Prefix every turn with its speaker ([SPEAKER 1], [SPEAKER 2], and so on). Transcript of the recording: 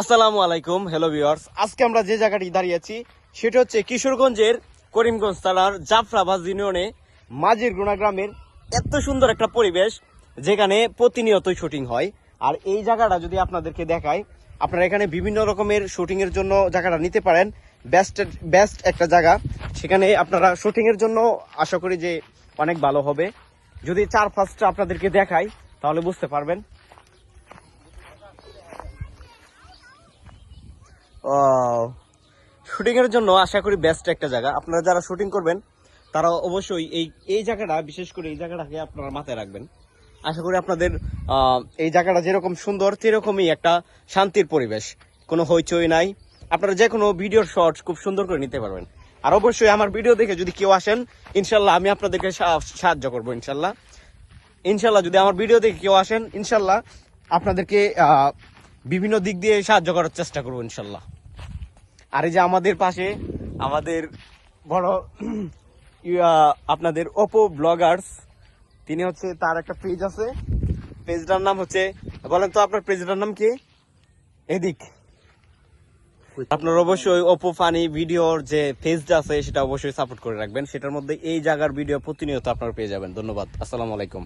[SPEAKER 1] আসসালামু আলাইকুম hello viewers আজকে আমরা যে জায়গাটি দাঁড়িয়ে আছি, সেটা হচ্ছে কিশোরগঞ্জের করিমগঞ্জ থানার জাফরাবাজ ইউনিয়নে মাঝির গুণা গ্রামের এত সুন্দর একটা পরিবেশ, যেখানে প্রতিনিয়তই শুটিং হয়। আর এই জায়গাটা যদি আপনাদেরকে দেখায় আপনারা এখানে বিভিন্ন রকমের শুটিং এর জন্য জায়গাটা নিতে পারেন। বেস্ট বেস্ট একটা জায়গা। সেখানে আপনারা শুটিং এর জন্য আশা করি যে অনেক ভালো হবে। যদি চার পাঁচটা আপনাদেরকে দেখাই, তাহলে বুঝতে পারবেন শুটিং এর জন্য আশা করি বেস্ট একটা জায়গা। আপনারা যারা শুটিং করবেন, তারা অবশ্যই এই এই জায়গাটা, বিশেষ করে এই জায়গাটাকে আপনারা মাথায় রাখবেন। আশা করি আপনাদের এই জায়গাটা যেরকম সুন্দর, সেরকমই একটা শান্তির পরিবেশ। কোনো হইচই নাই। আপনারা যে কোনো ভিডিওর শর্টস খুব সুন্দর করে নিতে পারবেন। আর অবশ্যই আমার ভিডিও দেখে যদি কেউ আসেন, ইনশাল্লাহ আমি আপনাদেরকে সাহায্য করব, ইনশাল্লাহ। ইনশাল্লাহ যদি আমার ভিডিও দেখে কেউ আসেন, ইনশাল্লাহ আপনাদেরকে বিভিন্ন দিক দিয়ে সাহায্য করার চেষ্টা করব, ইনশাল্লাহ। আর এই যে আমাদের পাশে, আমাদের বড় আপনাদের ওপো ব্লগার্স তিনি হচ্ছে তার একটা পেজ আছে। পেজটার নাম হচ্ছে, বলেন তো আপনার পেজটার নাম কি? এদিক। আপনার অবশ্যই ওপো ফানি ভিডিওর যে পেজটা আছে, সেটা অবশ্যই সাপোর্ট করে রাখবেন। সেটার মধ্যে এই জায়গার ভিডিও প্রতিনিয়ত আপনারা পেয়ে যাবেন। ধন্যবাদ। আসসালামু আলাইকুম।